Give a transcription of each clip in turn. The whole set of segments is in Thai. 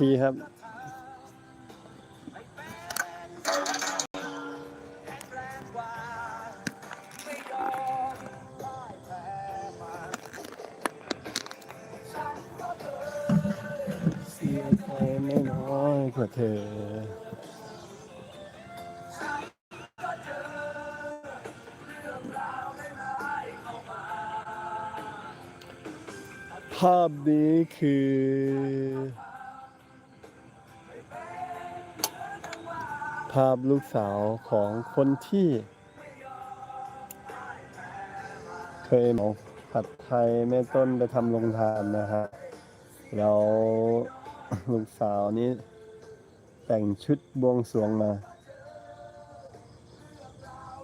ทีครับ เสียใจไม่น้อยกว่าเธอภาพนี้คือ ภาพลูกสาวของคนที่ เคยเอาผัดไทยแม่ต้นไปทำโรงทานนะฮะแล้วลูกสาวนี้แต่งชุดบวงสรวงมา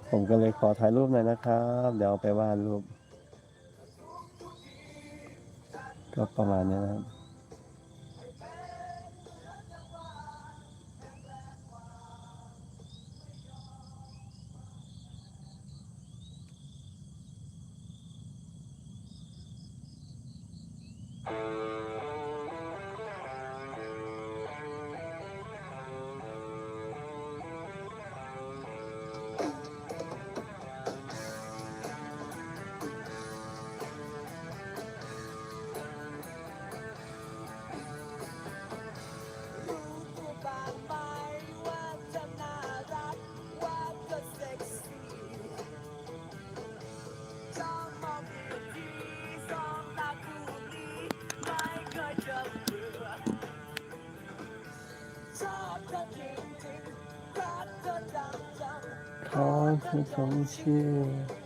ผมก็เลยขอถ่ายรูปหน่อยนะครับ เดี๋ยวไปวาดรูป ก็ประมาณนี้นะครับ ขอให้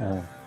Yeah.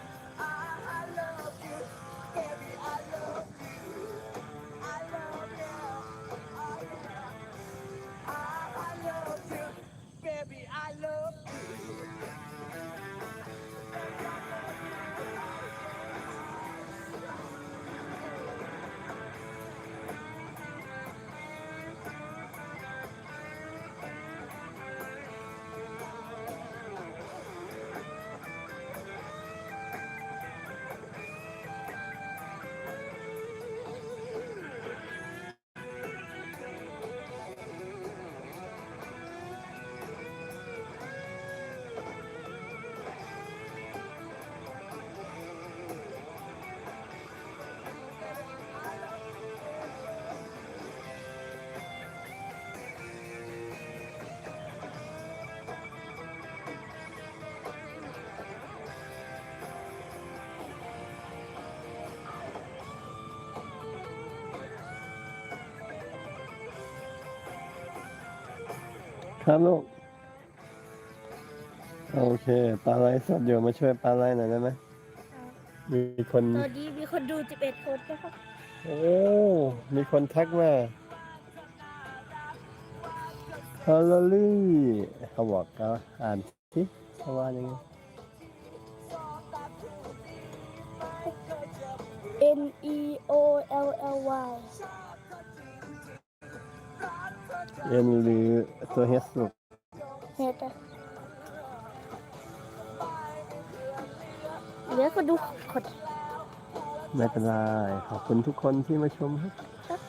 ครับลูก โอเค ปลาไหลสดอยู่มาช่วยปลาไหลหน่อยได้ไหมมีคน ตอนนี้มีคนดู 11 คนนะครับ โอ้ มีคนทักมาฮัลโหลลี่เขาบอกเขาอ่านสิเขาว่ายังไง N E O L L Y เอ็นหรือตัวเฮสลูกเฮ็ดอะเหลือคนดูคนไม่เป็นไรขอบคุณทุกคนที่มาชมครับ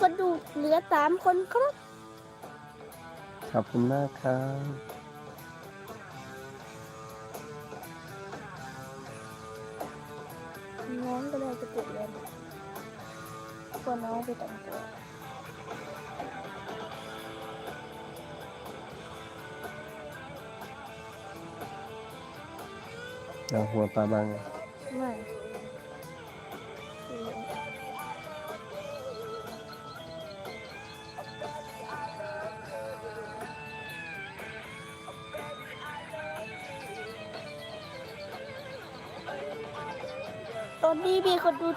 คนดูเหลือสามคนครับ ขอบคุณมากครับน้องก็เลยจะปิดเลยกลัวน้องไปแต่งตัวเอาหัวปลาบัง ไม่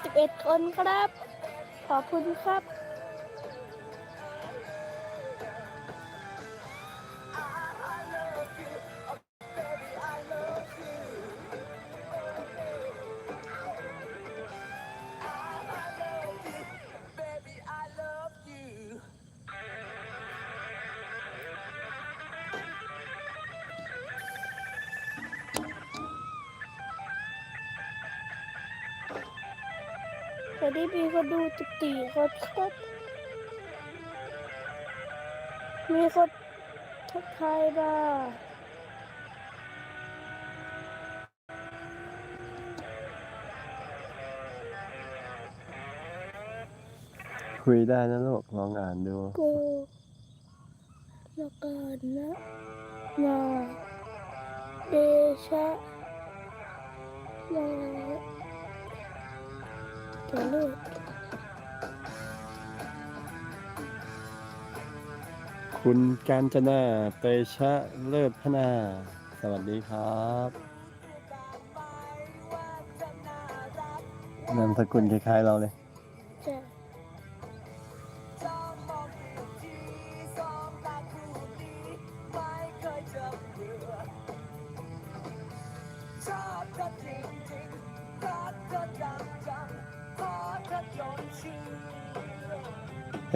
11 คนครับ ขอบคุณครับ ตอนนี้มีคนดู14คนครับมีคนทักทายมาคุยได้นะลูกลองอ่านดูโกแล้วกันนะนาเดชะลา เดี๋ยวลูกคุณกาญจนาเตชะเลิศพนา สวัสดีครับนามสกุลคล้ายๆเราเลยจะช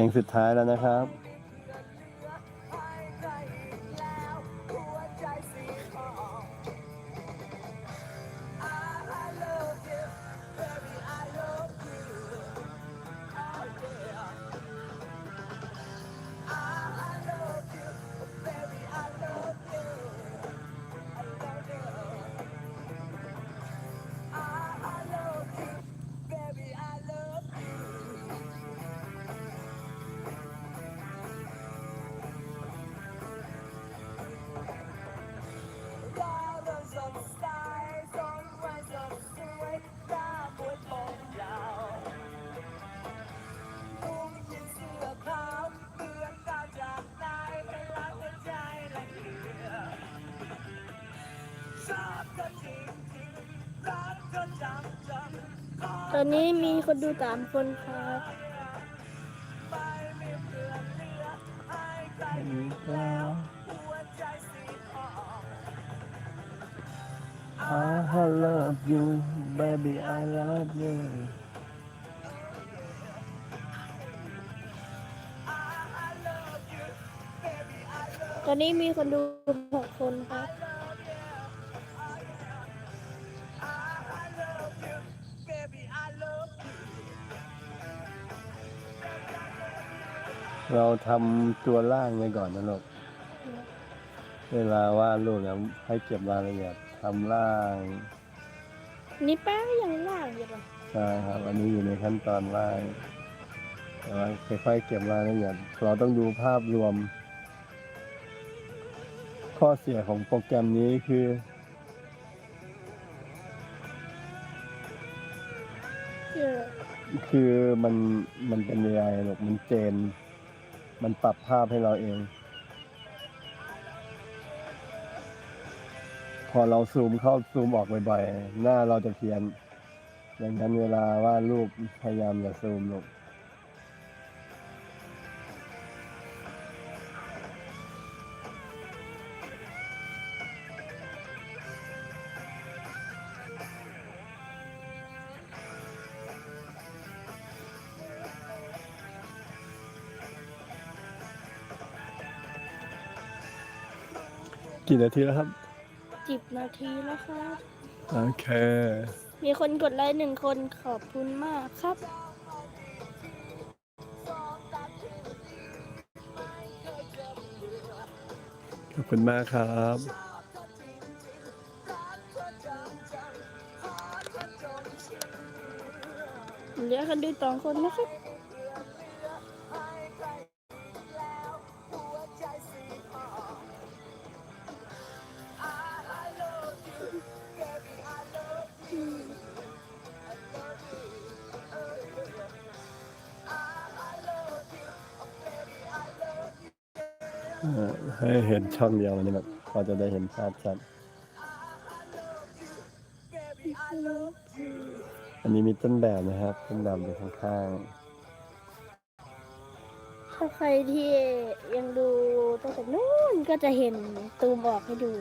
ลงสุดท้ายแล้วนะครับ ตอนนี้มีคนดูสามคนครับไม่มีเพื่อนเหลือให้ใครอีกแล้วหัวใจสีทอง I love you baby I love you ตอนนี้มีคนดูหกคน เราทำตัวล่างไว้ก่อนนะลูก เวลาวาดรูปเนี่ยให้เก็บรายละเอียดทำล่างนี่แป้งยังล่างอยู่ปะใช่ครับ อันนี้อยู่ในขั้นตอนล่างแต่ว่าค่อยๆเก็บรายละเอียด เราต้องดูภาพรวม ข้อเสียของโปรแกรมนี้คือเออคือมันมันเป็นยังไงหรอกมันเจน มันปรับภาพให้เราเอง พอเราซูมเข้าซูมออกบ่อยๆ หน้าเราจะเพี้ยนดังนั้นเวลาว่าดรูปพยายามอย่าซูมลง กี่นาทีแล้วครับสิบนาทีแล้วครับ โอเค มีคนกดไลค์หนึ่งคนขอบคุณมากครับ ขอบคุณมากครับ เหลือกันด้สองคนนะครับ ให้เห็นช่องเดียวมันนี่แบบพอจะได้เห็นภาพชัด อันนี้มีต้นแบบนะครับ ต้นแบบอยู่ข้างๆ ถ้าใครที่ยังดูตั้งแต่นู้นก็จะเห็นตูมบอกให้ดู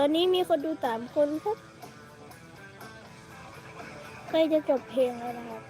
ตอนนี้มีคนดูสามคนครับใกล้จะจบเพลงแล้วนะครับ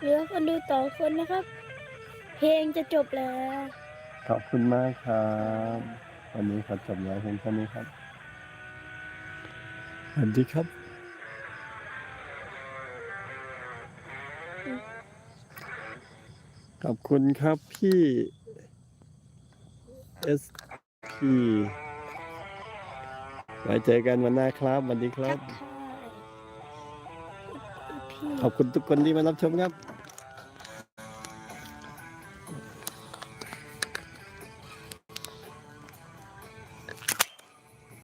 เหลือคนดูสองคนนะครับ เพลงจะจบแล้วๆขอบคุณมากครับ วันนี้ขอจบแล้วเพียงเท่านี้ครับสวัสดีครับ ขอบคุณครับพี่ SP ไว้เจอกันวันหน้าครับสวัสดีครัทับกทายพี่ขอบคุณทุกคนที่มารับชมครับ